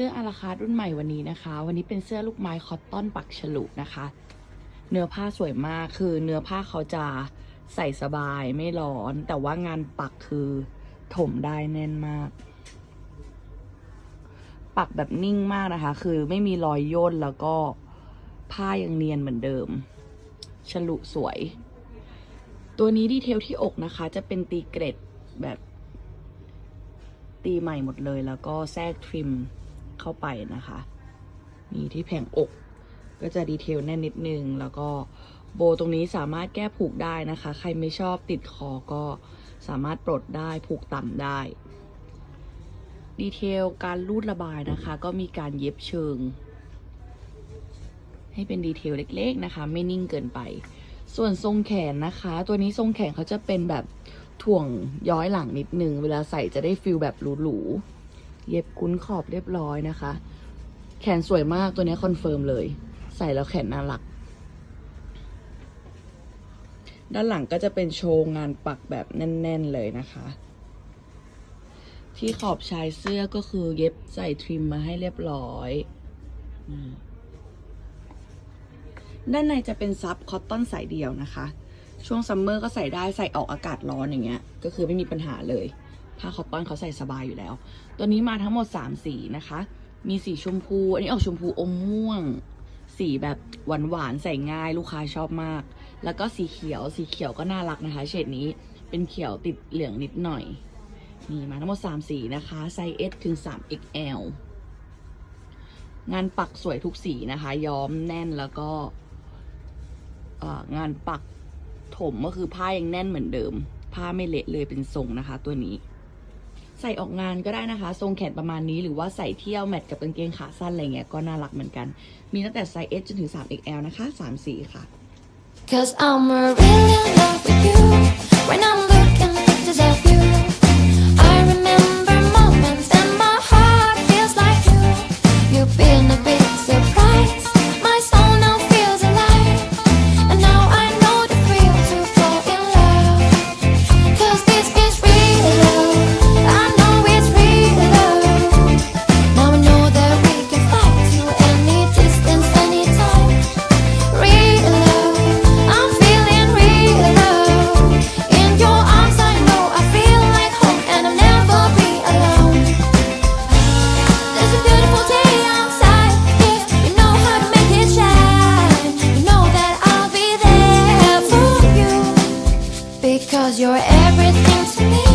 สื้ออาราคาร์ทรุ่นใหม่วันนี้นะคะ วันนี้เป็นเสื้อลูกไม้คอตตอนปักฉลุนะคะ เนื้อผ้าสวยมากคือเนื้อผ้าเขาจะใส่สบายไม่ร้อน แต่ว่างานปักคือถมได้แน่นมาก ปักแบบนิ่งมากนะคะ คือไม่มีรอยย่นแล้วก็ผ้ายังเนียนเหมือนเดิม ฉลุสวย ตัวนี้ดีเทลที่อกนะคะ จะเป็นตีเกรดแบบตีใหม่หมดเลยแล้วก็แทรกทริม เข้าไปนะคะ มีที่แผงอก ก็จะดีเทลแน่นนิดนึง แล้วก็โบตรงนี้สามารถแก้ผูกได้นะคะ ใครไม่ชอบติดคอก็สามารถปลดได้ผูกต่ำได้ ดีเทลการรูดระบายนะคะ ก็มีการเย็บเชิง ให้เป็นดีเทลเล็กๆนะคะ ไม่นิ่งเกินไป ส่วนทรงแขนนะคะ ตัวนี้ทรงแขนเขาจะเป็นแบบถ่วงย้อยหลังนิดนึง เวลาใส่จะได้ฟิลแบบหรูๆ เย็บกุ้นขอบเรียบร้อยนะคะ แขนสวยมากตัวนี้คอนเฟิร์มเลย ใส่แล้วแขนน่ารัก ด้านหลังก็จะเป็นโชว์งานปักแบบแน่น ๆ เลยนะคะ ที่ขอบชายเสื้อก็คือเย็บใส่ทริมมาให้เรียบร้อยด้านในจะเป็นซับคอตตอนสายเดียวนะคะ ช่วงซัมเมอร์ก็ใส่ได้ใส่ออกอากาศร้อนอย่างเงี้ย ก็คือไม่มีปัญหาเลย ผ้าคอตตอนเขาใส่สบายอยู่แล้ว ตัวนี้มาทั้งหมด 3 สีนะคะ มีสีชมพู อันนี้ออกชมพูอมม่วง สีแบบหวานๆใส่ง่ายลูกค้าชอบมาก แล้วก็สีเขียวสีเขียวก็น่ารักนะคะ เฉดนี้เป็นเขียวติดเหลืองนิดหน่อย นี่มาทั้งหมด 3 สีนะคะไซส์ S ถึง 3 XL งานปักสวยทุกสีนะคะ ย้อมแน่นแล้วก็งานปักถมก็คือผ้ายังแน่นเหมือนเดิม ผ้าไม่เละเลยเป็นทรงนะคะตัวนี้ ส่ออกงานก็ได้นะคะ ทรงแขนประมาณนี้หรือว่าใส่เที่ยวแมทกับกางเกงขาสั้นอะไรเงี้ยก็น่ารักเหมือนกัน มีตั้งแต่ไซส์ S จนถึง 3XL นะคะ 3 สีค่ะ Cause I'm really in love with you. When I'm Cause you're everything to me.